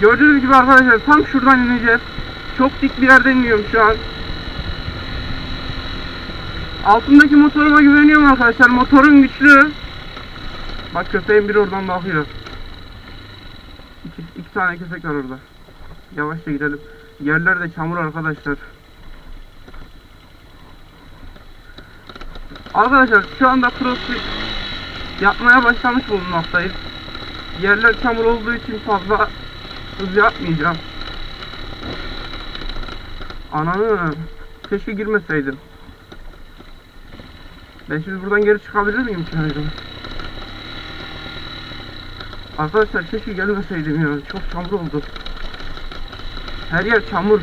Gördüğünüz gibi arkadaşlar tam şuradan ineceğiz. Çok dik bir yerden iniyorum şu an. Altındaki motoruma güveniyorum arkadaşlar. Motorun güçlü. Bak köpeğin biri oradan bakıyor. İki, iki tane köpek var orada. Yavaşça gidelim. Yerler de çamur arkadaşlar. Arkadaşlar şu anda crossfit yapmaya başlamış bulunmaktayız. Yerler çamur olduğu için fazla hız yapmayacağım. Ananı keşke girmeseydim. Ben şimdi buradan geri çıkabilir miyim ki? Arkadaşlar keşke gelmeseydim ya. Çok çamur oldu. Her yer çamur.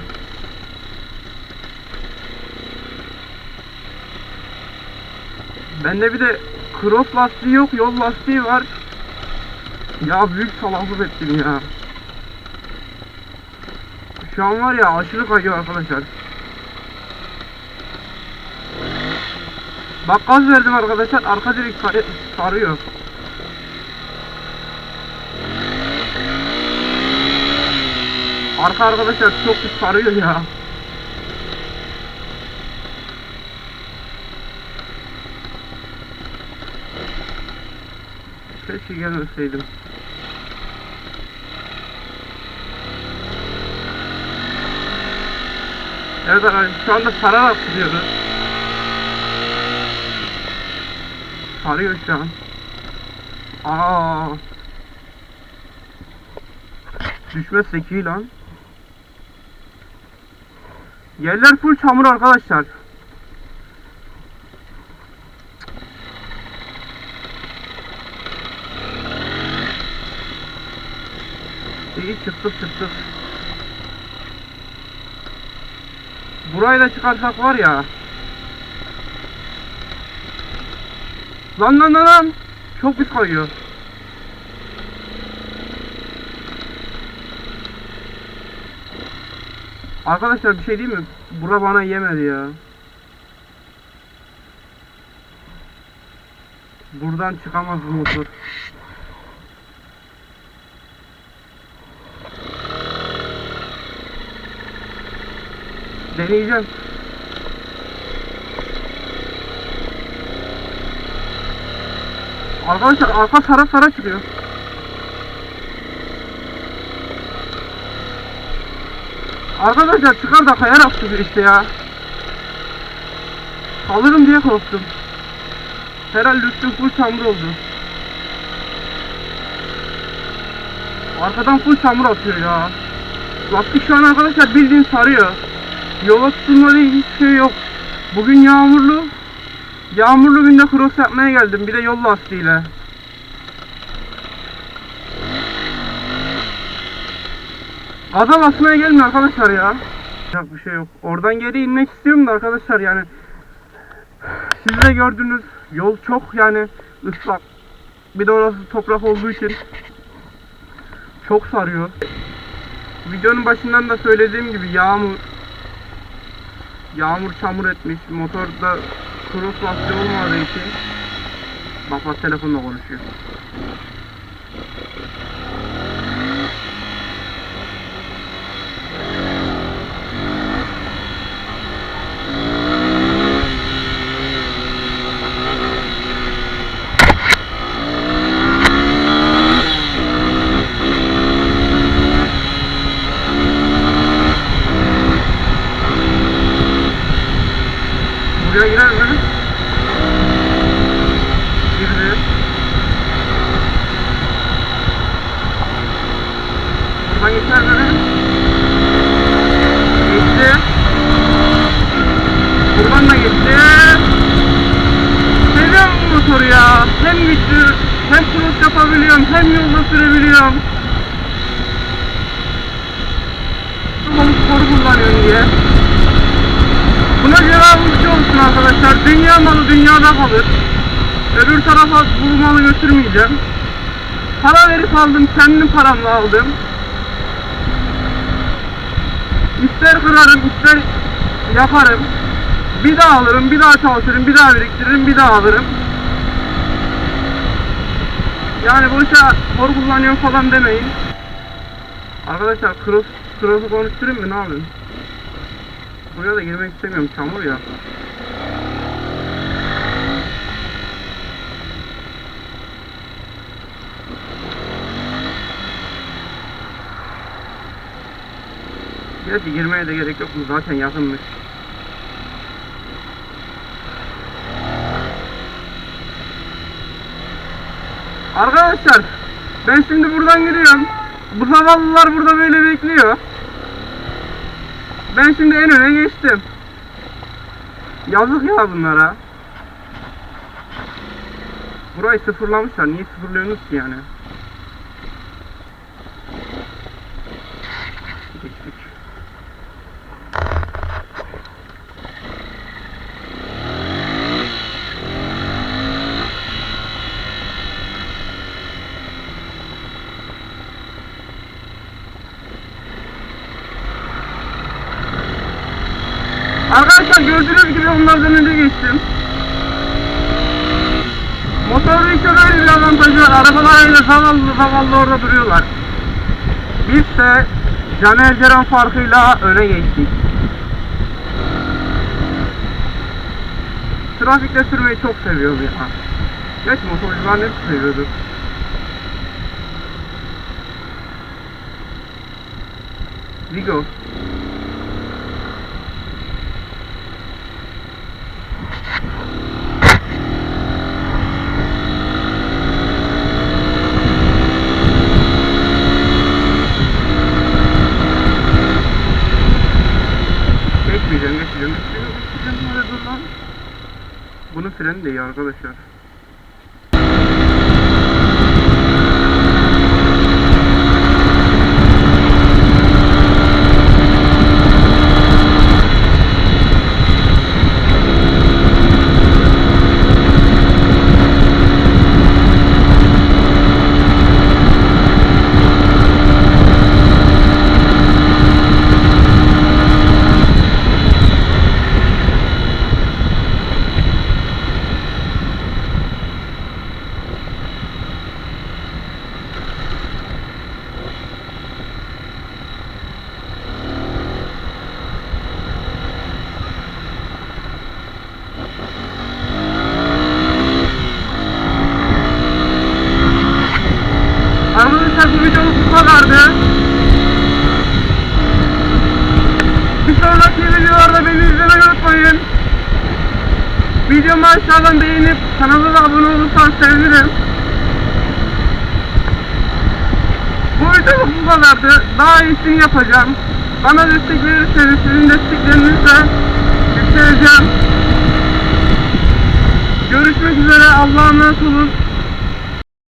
Bende bir de cross lastiği yok, yol lastiği var. Ya büyük salaklık ettim ya. Şu an var ya aşırı kayıyor arkadaşlar. Bak gaz verdim arkadaşlar. Arka direk sar- sarıyor. Arka arkadaşlar çok sarıyor ya. Keşke gelmeseydim. Evet arkadaşlar şu anda sararak gidiyoruz. Sarıyor şu an. Aa. Düşmezsek iyi lan. Yerler full çamur arkadaşlar. İyi çıktık çıktık. Burayı da çıkarsak var ya. Lan lan lan lan. Çok pis kayıyor. Arkadaşlar bir şey değil mi? Bura bana yemedi ya. Buradan çıkamaz bu motor. Deneyeceğim. Arkadaşlar arka sara sara çıkıyor. Arkadaşlar çıkar da kayarak çıkıyor işte ya. Kalırım diye korktum. Herhalde üstüm full çamur oldu. Arkadan full çamur atıyor ya. Lastik şu an arkadaşlar bildiğin sarıyor. Tutunma diye hiçbir şey yok. Bugün yağmurlu. Yağmurlu günde cross yapmaya geldim. Bir de yol lastiğiyle. Gaza basmaya gelmiyor arkadaşlar ya. Yapacak bir şey yok. Oradan geri inmek istiyorum da arkadaşlar yani. Siz de gördünüz. Yol çok yani ıslak. Bir de orası toprak olduğu için çok sarıyor. Videonun başından da söylediğim gibi yağmur Yağmur çamur etmiş. Motorda cross lastiği olmadığı için Bak bak telefonla konuşuyor. Buraya girer mi? Girdi. Buradan geçer mi? Geçti. Buradan da geçti. Seviyorum bu motoru ya. Hem güçlü, hem cross yapabiliyorum, hem yolda sürebiliyorum. Bu sporu kullanıyorum diye. Buna cevabım şu olsun arkadaşlar. Dünya malı dünyada kalır. Öbür tarafa bu malı götürmeyeceğim. Para verip aldım. Kendim paramla aldım. İster kırarım, ister yaparım. Bir daha alırım, bir daha çalışırım, bir daha biriktiririm, bir daha alırım. Yani boşa hor kullanıyorum falan demeyin. Arkadaşlar cross, cross'u konuşturayım mı ne yapayım? Buraya da girmek istemiyorum çamur ya. Gerçi girmeye de gerek yok zaten yakınmış. Arkadaşlar ben şimdi buradan gidiyorum. Bu zavallılar burada böyle bekliyor. Ben şimdi en öne geçtim. Yazık ya bunlara. Burayı sıfırlamışlar. Niye sıfırlıyorsunuz ki yani? Geçtik. Arkadaşlar gördüğünüz gibi onlardan önce geçtim. Motor işte böyle bir avantajı var. Arabalarıyla zavallı zavallı orada duruyorlar. Biz de Caner Ceren farkıyla öne geçtik. Trafikte sürmeyi çok seviyorum ya. Geç motorcular hep seviyordur. Vigo. De iyi arkadaşlar. Bu videomuz bu kadardı. Bir sonraki videolarda beni izlemeyi unutmayın. Videomu aşağıdan beğenip kanala da abone olursan sevinirim. Bu videomuz bu kadardı. Daha iyisini yapacağım. Bana destek verirseniz sizin desteklerinizle yükseleceğim. Görüşmek üzere. Allah'a emanet olun.